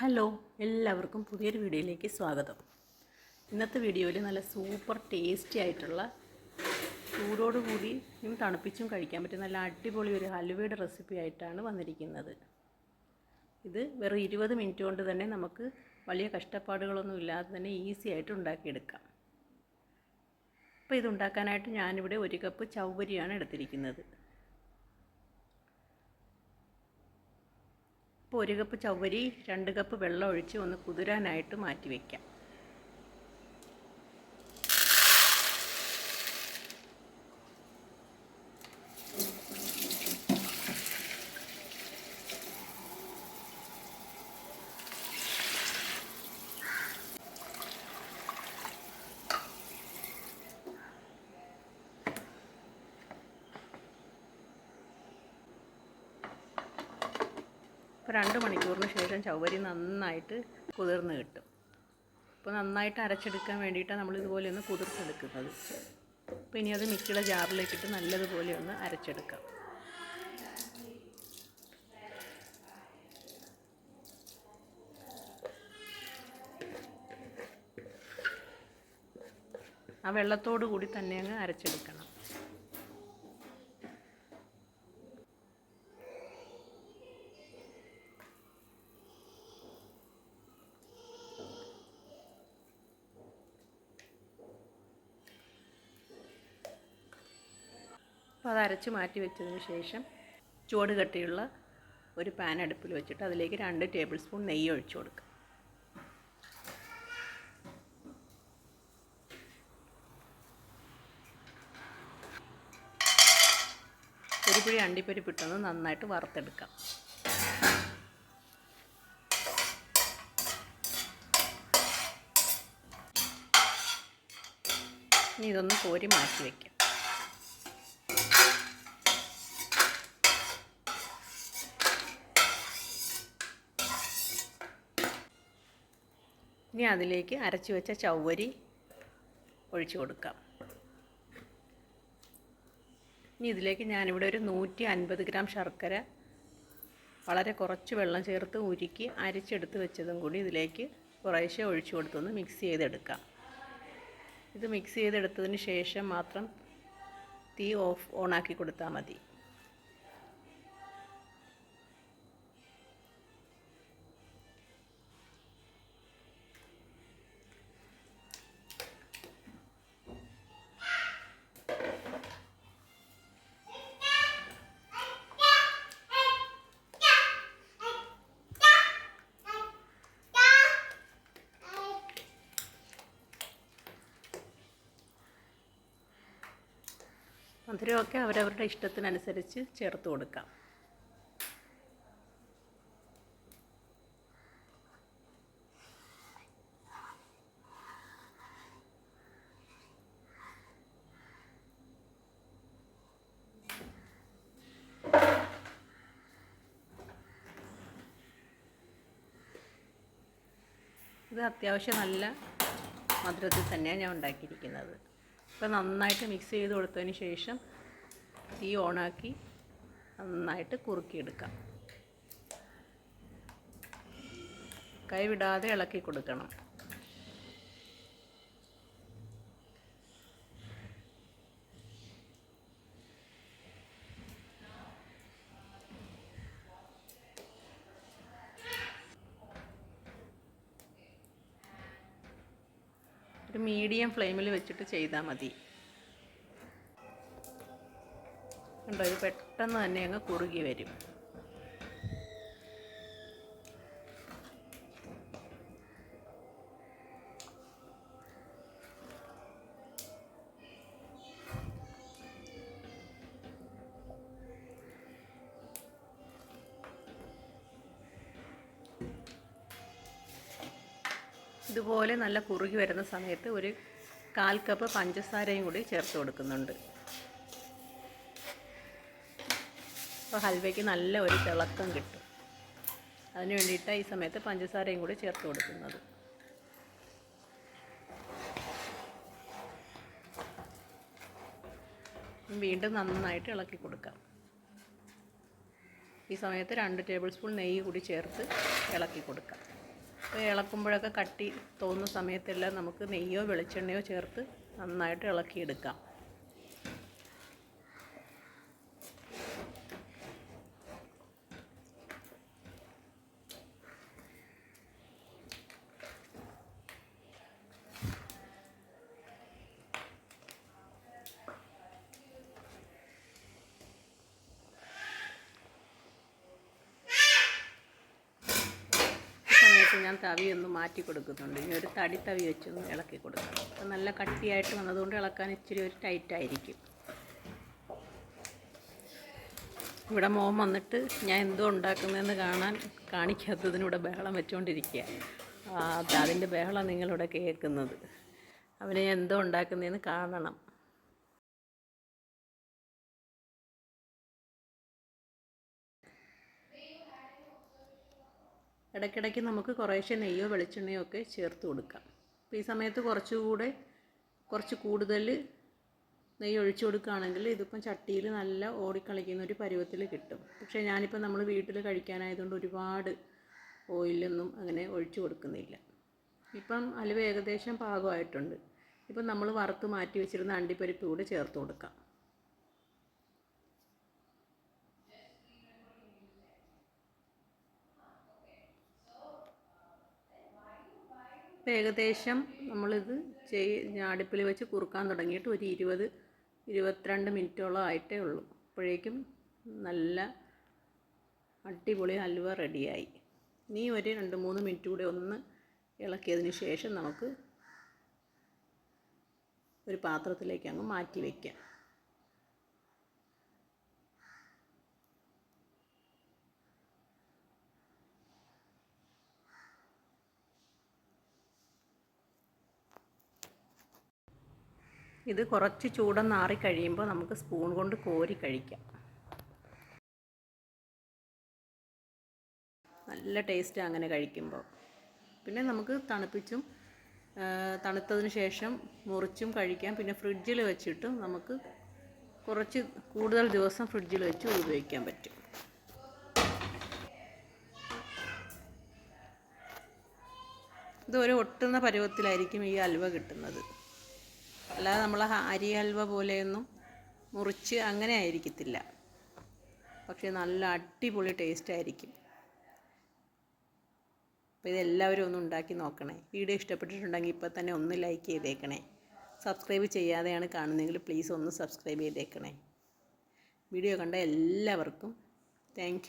Hello എല്ലാവർക്കും പുതിയൊരു വീഡിയോയിലേക്ക് സ്വാഗതം. ഇന്നത്തെ വീഡിയോയിൽ നല്ല സൂപ്പർ ടേസ്റ്റി ആയിട്ടുള്ള ചൂടോട് കൂടിയും തണുപ്പിച്ചും കഴിക്കാൻ പറ്റും നല്ല അടിപൊളി ഒരു ഹലുവയുടെ റെസിപ്പി ആയിട്ടാണ് വന്നിരിക്കുന്നത്. ഇത് വെറും ഇരുപത് മിനിറ്റ് കൊണ്ട് തന്നെ നമുക്ക് വലിയ കഷ്ടപ്പാടുകളൊന്നും ഇല്ലാതെ തന്നെ ഈസി ആയിട്ട് ഉണ്ടാക്കിയെടുക്കാം. അപ്പോൾ ഇതുണ്ടാക്കാനായിട്ട് ഞാനിവിടെ ഒരു കപ്പ് ചൗവരിയാണ് എടുത്തിരിക്കുന്നത്. ഇപ്പോൾ ഒരു കപ്പ് ചവ്വരി രണ്ട് കപ്പ് വെള്ളം ഒഴിച്ച് ഒന്ന് കുതിരാനായിട്ട് മാറ്റി വയ്ക്കാം ഇപ്പോൾ രണ്ട് മണിക്കൂറിന് ശേഷം ചവരി നന്നായിട്ട് കുതിർന്ന് കിട്ടും. അപ്പോൾ നന്നായിട്ട് അരച്ചെടുക്കാൻ വേണ്ടിയിട്ടാണ് നമ്മൾ ഇതുപോലെ ഒന്ന് കുതിർത്തെടുക്കുന്നത്. അപ്പോൾ ഇനി അത് മിക്സിയുടെ ജാറിലേക്കിട്ട് നല്ലതുപോലെ ഒന്ന് അരച്ചെടുക്കാം. ആ വെള്ളത്തോടു കൂടി തന്നെ അങ്ങ് അരച്ചെടുക്കണം. അപ്പോൾ അത് അരച്ച് മാറ്റി വെച്ചതിന് ശേഷം ചുവട് കട്ടിയുള്ള ഒരു പാൻ അടുപ്പിൽ വെച്ചിട്ട് അതിലേക്ക് രണ്ട് ടേബിൾ സ്പൂൺ നെയ്യ് ഒഴിച്ചു കൊടുക്കുക. ഒരു പിടി അണ്ടിപ്പരിപ്പിട്ടൊന്ന് നന്നായിട്ട് വറുത്തെടുക്കാം. ഇനി ഇതൊന്ന് കോരി മാറ്റി വയ്ക്കാം ഇനി അതിലേക്ക് അരച്ചു വെച്ച ചവ്വരി ഒഴിച്ചു കൊടുക്കാം. ഇനി ഇതിലേക്ക് ഞാനിവിടെ ഒരു നൂറ്റി അൻപത് ഗ്രാം ശർക്കര വളരെ കുറച്ച് വെള്ളം ചേർത്ത് ഉരുക്കി അരച്ചെടുത്ത് വെച്ചതും കൂടി ഇതിലേക്ക് കുറേശ്ശെ ഒഴിച്ചു കൊടുത്തൊന്ന് മിക്സ് ചെയ്തെടുക്കാം. ഇത് മിക്സ് ചെയ്തെടുത്തതിന് ശേഷം മാത്രം തീ ഓഫ് ഓണാക്കി കൊടുത്താൽ മതി. മധുരമൊക്കെ അവരവരുടെ ഇഷ്ടത്തിനനുസരിച്ച് ചേർത്ത് കൊടുക്കാം. ഇത് അത്യാവശ്യം നല്ല മധുരത്തിൽ തന്നെയാണ് ഞാൻ ഉണ്ടാക്കിയിരിക്കുന്നത്. ഇപ്പോൾ നന്നായിട്ട് മിക്സ് ചെയ്ത് കൊടുത്തതിന് ശേഷം തീ ഓണാക്കി നന്നായിട്ട് കുറുക്കിയെടുക്കാം. കൈവിടാതെ ഇളക്കി കൊടുക്കണം. ഒരു മീഡിയം ഫ്ലെയിമിൽ വെച്ചിട്ട് ചെയ്താൽ മതി. കണ്ടോ ഇത് പെട്ടെന്ന് തന്നെ അങ്ങ് കുറുകി വരും. ഇതുപോലെ നല്ല കുറുകി വരുന്ന സമയത്ത് ഒരു കാൽ കപ്പ് പഞ്ചസാരയും കൂടി ചേർത്ത് കൊടുക്കുന്നുണ്ട്. അപ്പോൾ ഹൽവയ്ക്ക് നല്ല ഒരു തിളക്കം കിട്ടും. അതിന് വേണ്ടിയിട്ടാണ് ഈ സമയത്ത് പഞ്ചസാരയും കൂടി ചേർത്ത് കൊടുക്കുന്നത്. വീണ്ടും നന്നായിട്ട് ഇളക്കി കൊടുക്കാം. ഈ സമയത്ത് രണ്ട് ടേബിൾ സ്പൂൺ നെയ്യ് കൂടി ചേർത്ത് ഇളക്കി കൊടുക്കാം. ഇളക്കുമ്പോഴൊക്കെ കട്ടി തോന്നുന്ന സമയത്തെല്ലാം നമുക്ക് നെയ്യോ വെളിച്ചെണ്ണയോ ചേർത്ത് നന്നായിട്ട് ഇളക്കിയെടുക്കാം ഈ സമയത്ത് ഞാൻ തവി ഒന്ന് മാറ്റി കൊടുക്കുന്നുണ്ട്. ഇനി ഒരു തടി തവി വെച്ചൊന്ന് ഇളക്കി കൊടുക്കണം. അപ്പം നല്ല കട്ടിയായിട്ട് വന്നതുകൊണ്ട് ഇളക്കാൻ ഇച്ചിരി ഒരു ടൈറ്റായിരിക്കും ഇവിടെ മോൻ വന്നിട്ട് ഞാൻ എന്തോ ഉണ്ടാക്കുന്നതെന്ന് കാണാൻ കാണിക്കാത്തതിനിവിടെ ബഹളം വെച്ചുകൊണ്ടിരിക്കുക അതിന്റെ ബഹളം നിങ്ങളിവിടെ കേൾക്കുന്നത്. അവന് എന്തോ ഉണ്ടാക്കുന്നതെന്ന് കാണണം. ഇടയ്ക്കിടയ്ക്ക് നമുക്ക് കുറേശ്ശെ നെയ്യോ വെളിച്ചെണ്ണയോ ഒക്കെ ചേർത്ത് കൊടുക്കാം. അപ്പോൾ ഈ സമയത്ത് കുറച്ചുകൂടെ കുറച്ച് കൂടുതൽ നെയ്യ് ഒഴിച്ചു കൊടുക്കുകയാണെങ്കിൽ ഇതിപ്പം ചട്ടിയിൽ നല്ല ഓടിക്കളിക്കുന്ന ഒരു പരുവത്തിൽ കിട്ടും. പക്ഷേ ഞാനിപ്പോൾ നമ്മൾ വീട്ടിൽ കഴിക്കാനായതുകൊണ്ട് ഒരുപാട് ഓയിലൊന്നും അങ്ങനെ ഒഴിച്ചു കൊടുക്കുന്നില്ല. ഇപ്പം അലുവ ഏകദേശം പാകമായിട്ടുണ്ട്. ഇപ്പം നമ്മൾ വറുത്ത് മാറ്റി വെച്ചിരുന്ന അണ്ടിപ്പരിപ്പ് കൂടെ ചേർത്ത് കൊടുക്കാം. ഏകദേശം നമ്മളിത് ചെയ് അടുപ്പിൽ വെച്ച് കുറുക്കാൻ തുടങ്ങിയിട്ട് ഒരു ഇരുപത് ഇരുപത്തിരണ്ട് മിനിറ്റോളം ആയിട്ടേ ഉള്ളൂ. അപ്പോഴേക്കും നല്ല അടിപൊളി ഹൽവ റെഡിയായി. ഇനി ഒരു രണ്ട് മൂന്ന് മിനിറ്റ് കൂടെ ഒന്ന് ഇളക്കിയതിന് ശേഷം നമുക്ക് ഒരു പാത്രത്തിലേക്ക് അങ്ങ് മാറ്റി വയ്ക്കാം ഇത് കുറച്ച് ചൂടൊന്നാറി കഴിയുമ്പോൾ നമുക്ക് സ്പൂൺ കൊണ്ട് കോരി കഴിക്കാം. നല്ല ടേസ്റ്റ് അങ്ങനെ കഴിക്കുമ്പോൾ പിന്നെ നമുക്ക് തണുപ്പിച്ചും തണുത്തതിന് ശേഷം മുറിച്ചും കഴിക്കാം. പിന്നെ ഫ്രിഡ്ജിൽ വെച്ചിട്ടും നമുക്ക് കുറച്ച് കൂടുതൽ ദിവസം ഫ്രിഡ്ജിൽ വെച്ച് ഉപയോഗിക്കാൻ പറ്റും. ഇത് ഒട്ടുന്ന പരുവത്തിലായിരിക്കും ഈ അലുവ കിട്ടുന്നത്. അല്ലാതെ നമ്മൾ അരി ഹൽവ പോലെയൊന്നും മുറിച്ച് അങ്ങനെ ആയിരിക്കത്തില്ല. പക്ഷേ നല്ല അടിപൊളി ടേസ്റ്റ് ആയിരിക്കും. അപ്പോൾ ഇതെല്ലാവരും ഒന്ന് ഉണ്ടാക്കി നോക്കണേ. വീഡിയോ ഇഷ്ടപ്പെട്ടിട്ടുണ്ടെങ്കിൽ ഇപ്പോൾ തന്നെ ഒന്ന് ലൈക്ക് ചെയ്തേക്കണേ. സബ്സ്ക്രൈബ് ചെയ്യാതെയാണ് കാണുന്നതെങ്കിൽ പ്ലീസ് ഒന്ന് സബ്സ്ക്രൈബ് ചെയ്തേക്കണേ. വീഡിയോ കണ്ട എല്ലാവർക്കും താങ്ക്